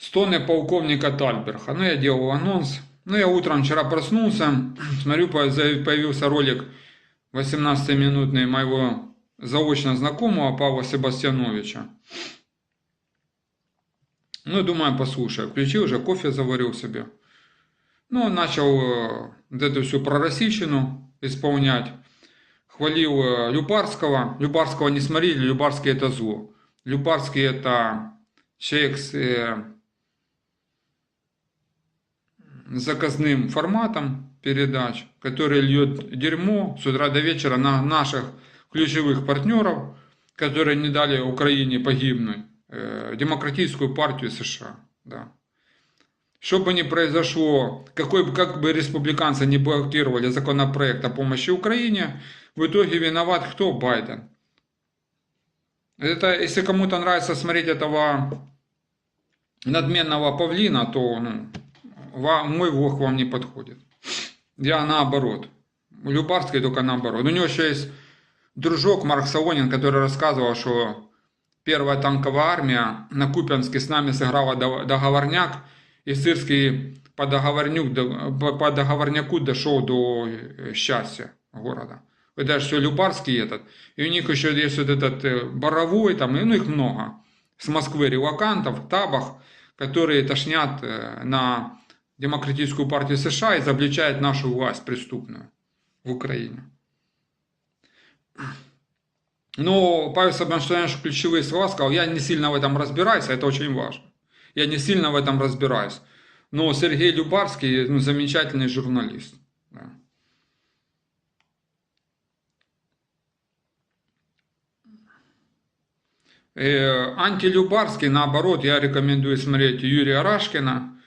Стоны полковника Тальберха. Ну, я делал анонс. Ну, я утром вчера проснулся, смотрю, появился ролик 18-минутный моего заочно знакомого Павла Себастьяновича. Ну, думаю, послушаю. Включил уже, кофе заварил себе. Ну, начал э, вот эту всю пророссийщину исполнять. Хвалил э, Любарского. Любарского не смотрели, Любарский это зло. Любарский это человек с э, заказным форматом передач, который льет дерьмо с утра до вечера на наших ключевых партнеров, которые не дали Украине погибнуть, э, демократическую партию США. Да. Что бы ни произошло, какой, бы- как бы республиканцы не блокировали законопроект о помощи Украине, в итоге виноват кто? Байден. Это, если кому-то нравится смотреть этого надменного павлина, то ну, вам, мой влог вам не подходит. Я наоборот. У Любарской только наоборот. У него еще есть дружок Марк Солонин, который рассказывал, что первая танковая армия на Купянске с нами сыграла до- договорняк, и Сырский по, договорнюк, до- по договорняку дошел до э, счастья города. Это все Любарский этот. И у них еще есть вот этот э, Боровой, там, ну их много. С Москвы релакантов, табах, которые тошнят э, на Демократическую партию США и изобличают нашу власть преступную в Украине. Но Павел Сабанштейнович ключевые слова сказал, я не сильно в этом разбираюсь, а это очень важно. Я не сильно в этом разбираюсь. Но Сергей Любарский ну, замечательный журналист. Да. Э, Антилюбарский, наоборот, я рекомендую смотреть Юрия Рашкина.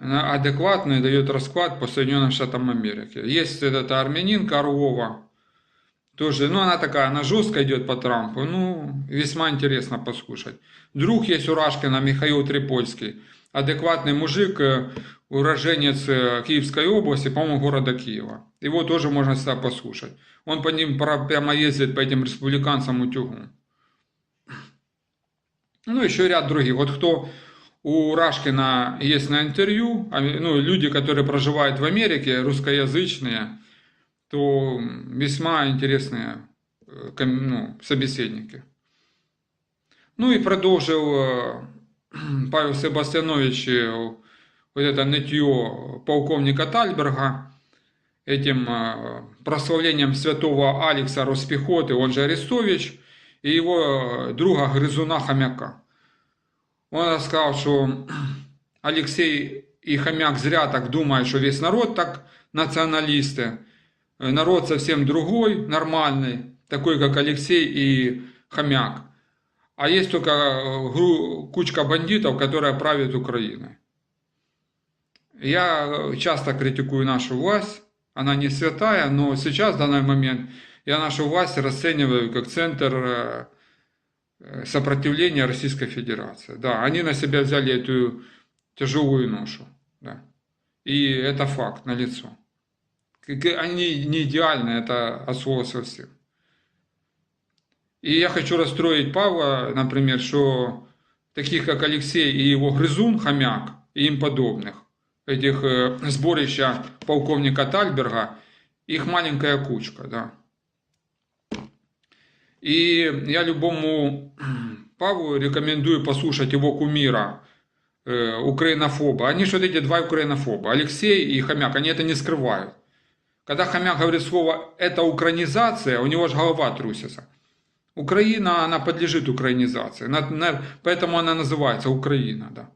Адекватный дает расклад по Соединенным Штатам Америки. Есть этот армянин Карлова. Тоже, ну, она такая, она жестко идет по Трампу. Ну, весьма интересно послушать. Друг есть у Рашкина, Михаил Трипольский. Адекватный мужик, э, уроженец э, Киевской области, по-моему, города Киева. Его тоже можно всегда послушать. Он по ним прямо ездит по этим республиканцам утюгу. Ну, еще ряд других. Вот кто у Рашкина есть на интервью, а, ну, люди, которые проживают в Америке, русскоязычные, то весьма интересные э, ну, собеседники. Ну и продолжил э, Павел Себастьянович э, вот это нытье полковника Тальберга этим прославлением святого Алекса Роспехоты, он же Арестович, и его друга Грызуна Хомяка. Он рассказал, что Алексей и Хомяк зря так думают, что весь народ так националисты. Народ совсем другой, нормальный, такой, как Алексей и Хомяк. А есть только э, кучка бандитов, которая правит Украиной. Я часто критикую нашу власть, она не святая, но сейчас, в данный момент, я нашу власть расцениваю как центр э, сопротивления Российской Федерации. Да, они на себя взяли эту тяжелую ношу. Да. И это факт, налицо. Они не идеальны, это от слова совсем. И я хочу расстроить Павла, например, что таких, как Алексей и его грызун, хомяк, и им подобных, этих э, сборища полковника Тальберга, их маленькая кучка, да. И я любому Павлу рекомендую послушать его кумира, э, украинофоба. Они что эти два украинофоба, Алексей и Хомяк, они это не скрывают. Когда Хомяк говорит слово «это украинизация», у него же голова трусится. Украина, она подлежит украинизации, поэтому она называется Украина, да.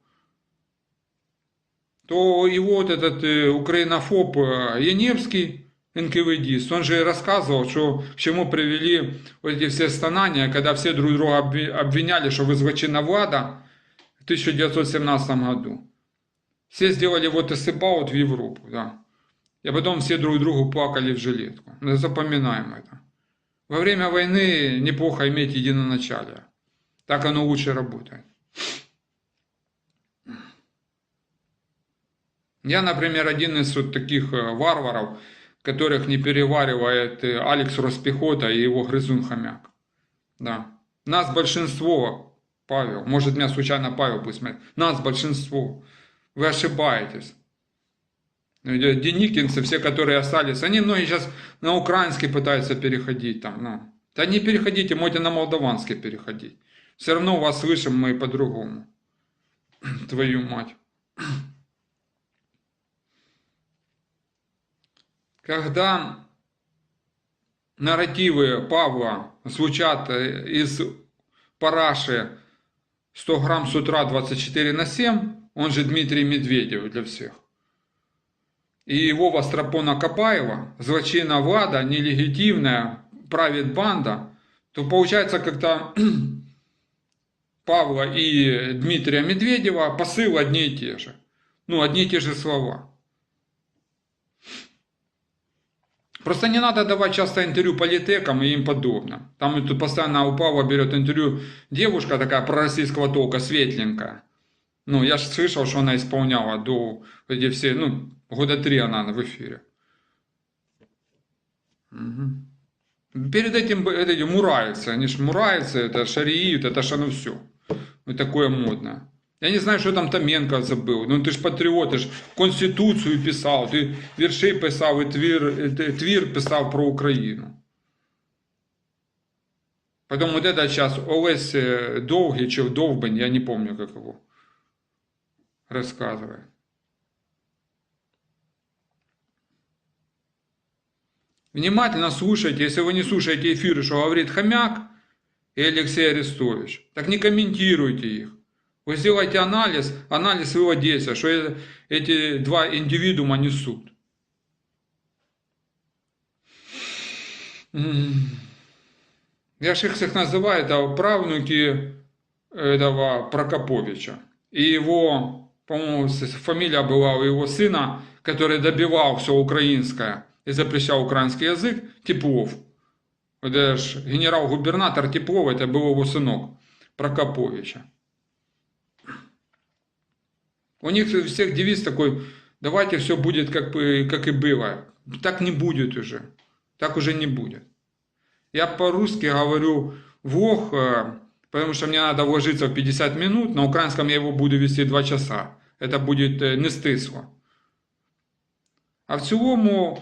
То и вот этот э, украинофоб э, Яневский, НКВДист, он же рассказывал, что к чему привели вот эти все стонания, когда все друг друга обви- обвиняли, что вы злочинна влада в 1917 году. Все сделали вот эсэбаут в Европу, да. И потом все друг другу плакали в жилетку. Запоминаем это. Во время войны неплохо иметь единоначалие. Так оно лучше работает. Я, например, один из вот таких э, варваров, которых не переваривает э, Алекс Роспехота и его грызун хомяк. Да. Нас большинство Павел. Может, меня случайно Павел будет смотреть. Нас большинство. Вы ошибаетесь. Деникинцы, все, которые остались, они многие сейчас на украинский пытаются переходить там, ну. Да не переходите, можете на молдаванский переходить. Все равно вас слышим мы по-другому. Твою мать. Когда нарративы Павла звучат из параши 100 грамм с утра 24 на 7, он же Дмитрий Медведев для всех, и его Востропона Капаева, злочина Влада, нелегитимная, правит банда, то получается как-то Павла и Дмитрия Медведева посыл одни и те же. Ну, одни и те же слова. Просто не надо давать часто интервью политекам и им подобно. Там тут постоянно у Павла берет интервью девушка такая пророссийского толка, светленькая. Ну, я же слышал, что она исполняла до эти все, ну, года три она в эфире. Угу. Перед этим эти мураются, они ж мураются, это шариют, это ж оно все. Вот такое модное. Я не знаю, що там Томенко забив. Ну ти ж патріот, ти ж Конституцію писав, ти вірші писав і твір, твір писав про Україну. Потом вот это сейчас Олесь Довгий, чи Довбень, я не помню, как его, рассказывает. Внимательно слушайте, если вы не слушаете эфиры, что говорит Хомяк и Алексей Арестович, так не комментируйте их. Вы сделайте анализ, анализ своего действия, что эти два индивидуума несут. Я же их называю, это правнуки этого Прокоповича. И его, по-моему, фамилия была у его сына, который добивал все украинское и запрещал украинский язык, Теплов. Это же генерал-губернатор Теплов, это был его сынок Прокоповича. У них у всех девиз такой, давайте все будет как, как и было. Так не будет уже. Так уже не будет. Я по-русски говорю влог, э, потому что мне надо вложиться в 50 минут. На украинском я его буду вести 2 часа. Это будет э, не стисло. А в цілому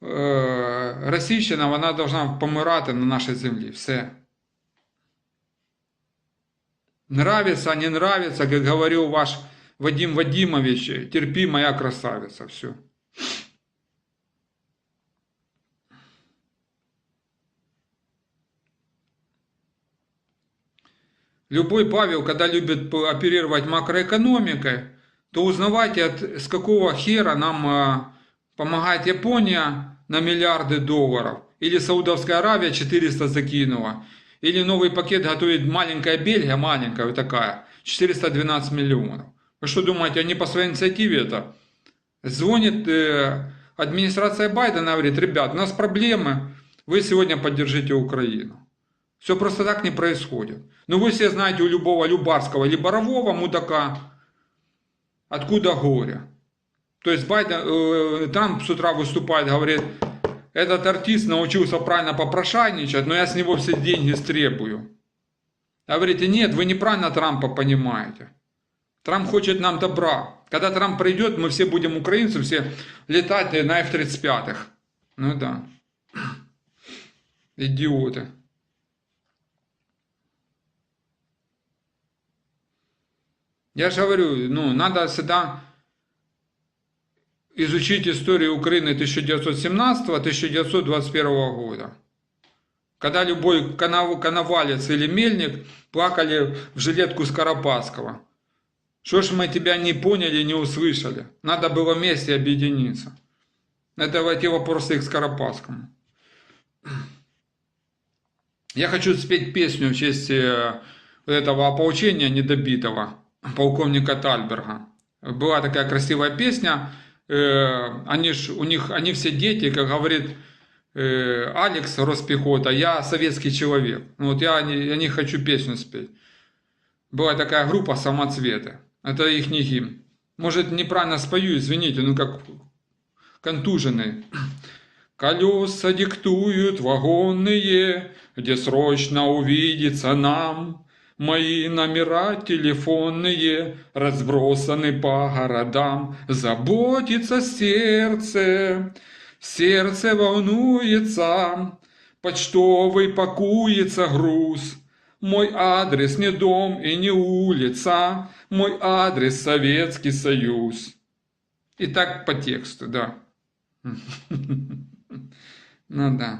э, Російщина вона должна помирати на нашій землі. Все. Нравится, не нравится, как говорил ваш Вадим Вадимович, терпи, моя красавица, все. Любой Павел, когда любит оперировать макроэкономикой, то узнавайте, от, с какого хера нам а, помогает Япония на миллиарды долларов, или Саудовская Аравия 400 закинула, или новый пакет готовит маленькая Бельгия, маленькая вот такая, 412 миллионов. Вы что думаете, они по своей инициативе это? Звонит э, администрация Байдена, говорит, ребят, у нас проблемы, вы сегодня поддержите Украину. Все просто так не происходит. Но ну, вы все знаете у любого любарского или борового мудака, откуда горе. То есть Байден, э, Трамп с утра выступает, говорит, этот артист научился правильно попрошайничать, но я с него все деньги стребую. А говорите, нет, вы неправильно Трампа понимаете. Трамп хочет нам добра. Когда Трамп придет, мы все будем украинцы, все летать на F-35. Ну да. Идиоты. Я же говорю, ну, надо всегда изучить историю Украины 1917-1921 года. Когда любой коновалец или мельник плакали в жилетку Скоропадского. Что ж мы тебя не поняли, не услышали? Надо было вместе объединиться. Это эти вопросы к Скоропадскому. Я хочу спеть песню в честь э, этого ополчения недобитого, полковника Тальберга. Была такая красивая песня. Э, они ж, у них, они все дети, как говорит э, Алекс Роспехота, я советский человек. Ну вот я, я не хочу песню спеть. Была такая группа «Самоцветы». Это их гимн. Может, неправильно спою, извините, ну как контуженный. Колеса диктуют вагонные, где срочно увидится нам. Мои номера телефонные разбросаны по городам. Заботится сердце, сердце волнуется. Почтовый пакуется груз. Мой адрес не дом и не улица. Мой адрес Советский Союз. И так по тексту, да. Ну да.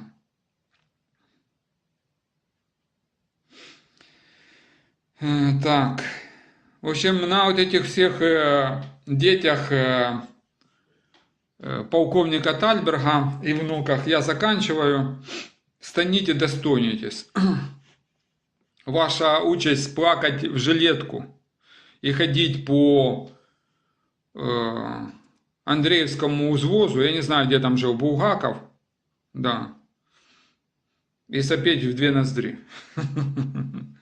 Э, Так. В общем, на вот этих всех э, детях э, э, полковника Тальберга и внуках я заканчиваю. Станите, достойнитесь. Ваша участь плакать в жилетку и ходить по э, Андреевскому узвозу, я не знаю, где там жил Булгаков, да, и сопеть в две ноздри.